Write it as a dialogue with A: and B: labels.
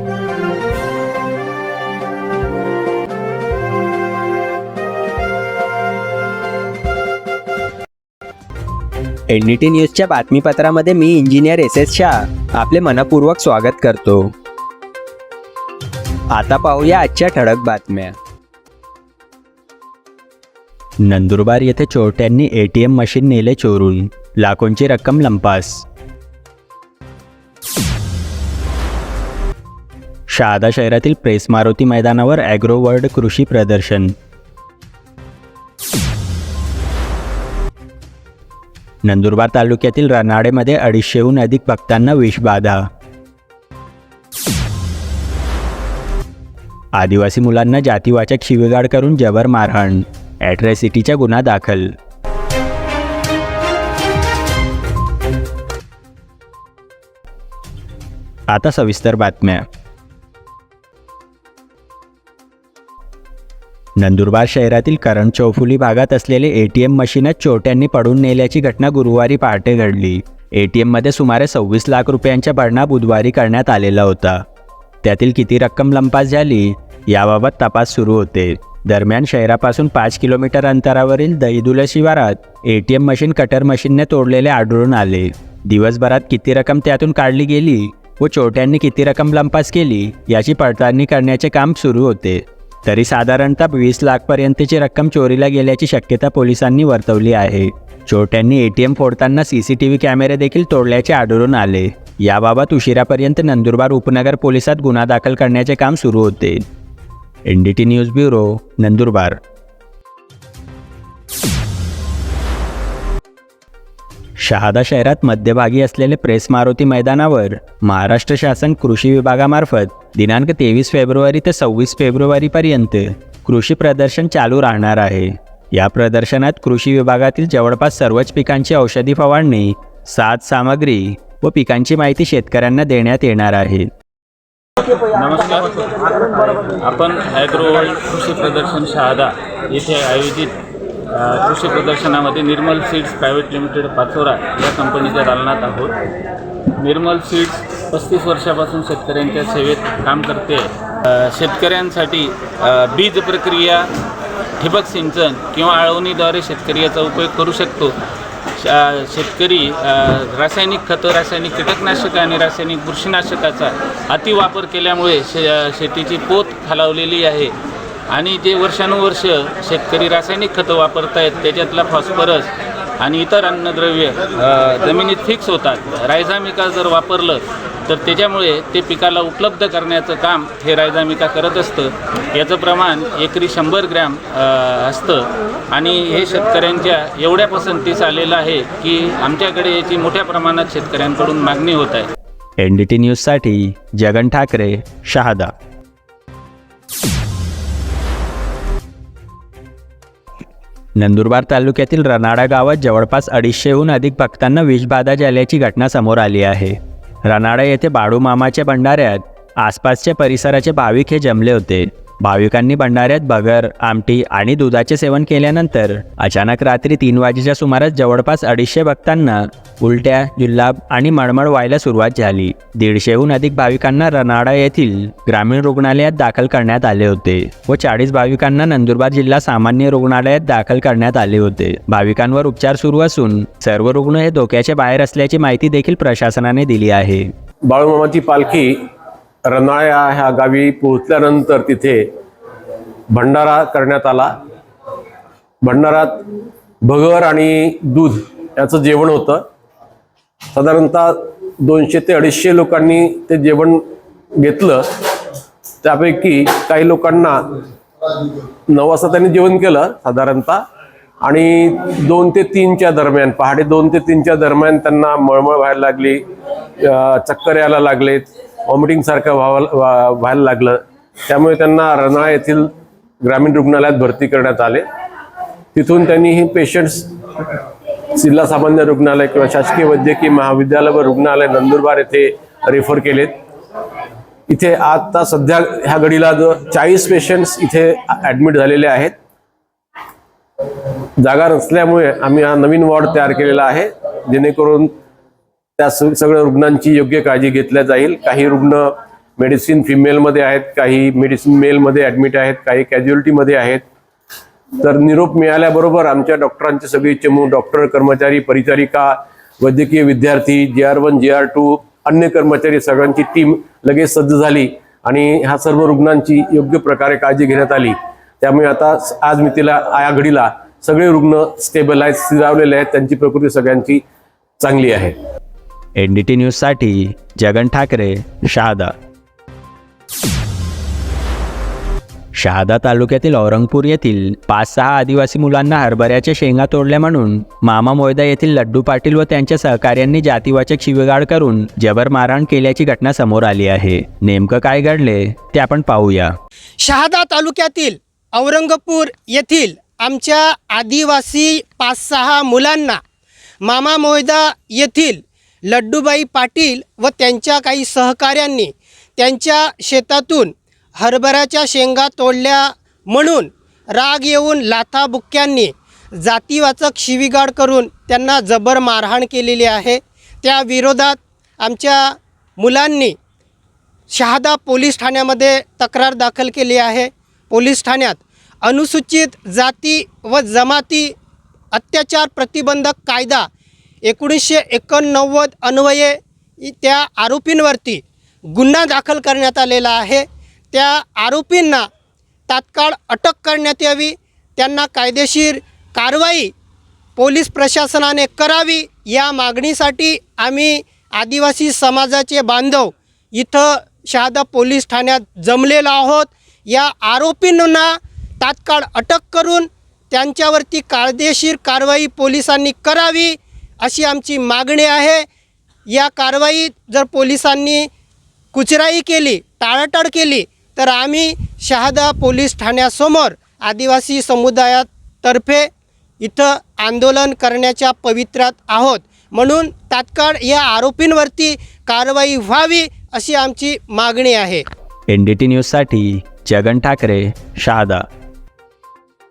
A: NDT न्यूजच्या बातमीपत्रामध्ये मी इंजिनियर एस एस शाह. आपले मनपूर्वक स्वागत करतो. आता पाहूया आजच्या ठळक बातम्या. नंदुरबार येथे चोरट्यांनी ए टी एम मशीन नेले चोरून. लाखोंची रक्कम लंपास. शहादा शहरातील प्रेस मारुती मैदानावर ॲग्रो वर्ल्ड कृषी प्रदर्शन. नंदुरबार तालुक्यातील रनाडेमध्ये अडीचशेहून अधिक भक्तांना विषबाधा आदिवासी मुलांना जातीवाचक शिवीगाड करून जबर मारहाण ॲट्रॅसिटीचा गुन्हा दाखल. आता सविस्तर बातम्या. नंदुरबार शहरातील करण चौफुली भागात असलेले ए टी एम मशीनच चोरट्यांनी पडून नेल्याची घटना गुरुवारी पहाटे घडली. ए टी एममध्ये सुमारे सव्वीस लाख रुपयांच्या भरणा बुधवारी करण्यात आलेला होता. त्यातील किती रक्कम लंपास झाली याबाबत तपास सुरू होते. दरम्यान शहरापासून पाच किलोमीटर अंतरावरील दहीदुला शिवारात A T M machine cutter मशीनने तोडलेले आढळून आले. दिवसभरात किती रक्कम त्यातून काढली गेली व चोरट्यांनी किती रक्कम लंपास केली याची पडताळणी करण्याचे काम सुरू होते. तरी साधारणतः वीस लाखपर्यंतची रक्कम चोरीला गेल्याची शक्यता पोलिसांनी वर्तवली आहे. चोरट्यांनी ए टी एम फोडताना सी सी टी व्ही कॅमेरे देखील तोडल्याचे आढळून आले. याबाबत उशिरापर्यंत नंदुरबार उपनगर पोलिसात गुन्हा दाखल करण्याचे काम सुरू होते. N D T news bureau Nandurbar. Shahada शहरात मध्यभागी असलेले प्रेस मारुती मैदानावर महाराष्ट्र शासन कृषी विभागामार्फत दिनांक तेवीस फेब्रुवारी ते सव्वीस फेब्रुवारीपर्यंत कृषी प्रदर्शन चालू राहणार आहे. या प्रदर्शनात कृषी विभागातील जवळपास सर्वच पिकांची औषधी फवारणी साथ सामग्री व पिकांची माहिती शेतकऱ्यांना देण्यात येणार आहे.
B: नमस्कार. आपण ॲग्रो कृषी प्रदर्शन शहादा येथे आयोजित कृषी प्रदर्शनामध्ये Nirmal seeds private limited Pachora या कंपनीच्या दालनात आहोत. निर्मल सीड्स पस्तीस वर्षापासून शेतकऱ्यांच्या सेवेत काम करते. शेतकऱ्यांसाठी बीज प्रक्रिया ठिबक सिंचन किंवा आळवणीद्वारे शेतकरी याचा उपयोग करू शकतो. शा- शेतकरी रासायनिक खतं रासायनिक कीटकनाशकं आणि रासायनिक बुरशीनाशकाचा अतिवापर केल्यामुळे शे शेतीची पोत खालावलेली आहे. आणि जे वर्षानुवर्ष शेतकरी रासायनिक खतं वापरत आहेत त्याच्यातला फॉस्फरस आणि इतर अन्नद्रव्य जमिनीत फिक्स होतात. रायझामिका जर वापरलं तर त्याच्यामुळे ते पिकाला उपलब्ध करण्याचं काम हे रायझामिका करत असतं. याचं प्रमाण एकरी शंभर ग्रॅम असतं. आणि हे शेतकऱ्यांच्या एवढ्या पसंतीस आलेलं आहे की आमच्याकडे याची मोठ्या प्रमाणात शेतकऱ्यांकडून मागणी होत आहे.
A: एन डी टी न्यूजसाठी जगन ठाकरे शहादा. नंदुरबार तालुक्यातील रनाडा गावात जवळपास अडीचशेहून अधिक भक्तांना विषबाधा झाल्याची घटना समोर आली आहे. रनाडा येथे बाळूमामाच्या भंडाऱ्यात आसपासच्या परिसराचे भाविक हे जमले होते. भाविकांनी भंडाऱ्यात बगर आमटी आणि दुधाचे सेवन केल्यानंतर अचानक रात्री तीन वाजेच्या सुमारास जवळपास अडीचशे भक्तांना उलट्या जुल्लाब आणि मळमळ व्हायला सुरुवात झाली. दीडशेहून अधिक भाविकांना रनाडा येथील ग्रामीण रुग्णालयात दाखल करण्यात आले होते व चाळीस भाविकांना नंदुरबार जिल्हा सामान्य रुग्णालयात दाखल करण्यात आले होते. भाविकांवर उपचार सुरू असून सर्व रुग्ण हे धोक्याच्या बाहेर असल्याची माहिती देखील प्रशासनाने दिली आहे.
C: बाळूमामाची पालखी रनाळ्या ह्या गावी पोहोचल्यानंतर तिथे भंडारा करण्यात आला. भंडारात भगर आणि दूध याचं जेवण होतं. साधारणतः दोनशे ते अडीचशे लोकांनी ते जेवण घेतलं. त्यापैकी काही लोकांना नऊ वाजता त्यांनी जेवण केलं साधारणतः. आणि दोन ते तीनच्या दरम्यान पहाटे दोन ते तीनच्या दरम्यान त्यांना मळमळ व्हायला लागली चक्कर यायला लागलेत व्हॉमिटिंग सारखं व्हावं व्हायला लागलं. त्यामुळे त्यांना रनाळा येथील ग्रामीण रुग्णालयात भरती करण्यात आले. तिथून त्यांनी ही पेशंट्स जिल्हा सामान्य रुग्णालय किंवा शासकीय वैद्यकीय महाविद्यालय व रुग्णालय नंदुरबार येथे रेफर केलेत. इथे आता सध्या ह्या घडीला जो चाळीस पेशंट्स इथे ऍडमिट झालेले आहेत. जागा नसल्यामुळे आम्ही हा नवीन वॉर्ड तयार केलेला आहे. जेणेकरून त्या सगळ्या रुग्णांची योग्य काळजी घेतल्या जाईल. काही रुग्ण मेडिसिन फिमेलमध्ये आहेत काही मेडिसिन मेलमध्ये ॲडमिट आहेत काही कॅज्युअलिटीमध्ये आहेत. तर निरोप मिळाल्याबरोबर आमच्या डॉक्टरांचे सगळे चमू डॉक्टर कर्मचारी परिचारिका वैद्यकीय विद्यार्थी J R one J R two अन्य कर्मचारी सगळ्यांची टीम लगेच सज्ज झाली आणि ह्या सर्व रुग्णांची योग्य प्रकारे काळजी घेण्यात आली. त्यामुळे आता आज मी तिला आयाघडीला सगळे रुग्ण स्टेबलाइज स्थिरावलेले आहेत. त्यांची प्रकृती सगळ्यांची चांगली आहे.
A: एन न्यूजसाठी जगन ठाकरे शहादा शहादा तालुक्यातील औरंगपूर येथील पाच सहा आदिवासी मुलांना हरभऱ्याच्या शेंगा तोडल्या म्हणून मामा मोयदा येथील लड्डू पाटील व त्यांच्या सहकार्यांनी जातीवाचक शिवेगाळ करून जबर मारहाण केल्याची घटना समोर आली आहे. नेमकं काय घडले ते आपण पाहूया.
D: शहादा तालुक्यातील औरंगपूर येथील आमच्या आदिवासी पाच सहा मुलांना मामा मोयदा येथील लड्डूबाई पाटील व त्यांच्या काही सहकाऱ्यांनी त्यांच्या शेतातून हरभऱ्याच्या शेंगा तोडल्या म्हणून राग येऊन लाथाबुक्क्यांनी जातीवाचक शिवीगाळ करून त्यांना जबर मारहाण केलेली आहे. त्या विरोधात आमच्या मुलांनी शहादा पोलीस ठाण्यामध्ये तक्रार दाखल केली आहे. पोलीस ठाण्यात अनुसूचित जाती व जमाती अत्याचार प्रतिबंधक कायदा एकोणीसशे एकोणनव्वद अन्वये त्या आरोपींवरती गुन्हा दाखल करण्यात आलेला आहे. त्या आरोपींना तात्काळ अटक करण्यात यावी. त्यांना कायदेशीर कारवाई पोलीस प्रशासनाने करावी. या मागणीसाठी आम्ही आदिवासी समाजाचे बांधव इथं शहादा पोलीस ठाण्यात जमलेलो आहोत. या आरोपींना तात्काळ अटक करून त्यांच्यावरती कायदेशीर कारवाई पोलिसांनी करावी अशी आमची मागणी आहे. या कारवाईत जर पोलिसांनी कुचराई केली टाळाटाळ केली तर आम्ही शहादा पोलीस ठाण्यासमोर आदिवासी समुदायातर्फे इथं आंदोलन करण्याच्या पवित्रात आहोत. म्हणून तात्काळ या आरोपींवरती कारवाई व्हावी अशी आमची मागणी आहे.
A: एन डी टी न्यूजसाठी जगन ठाकरे शहादा.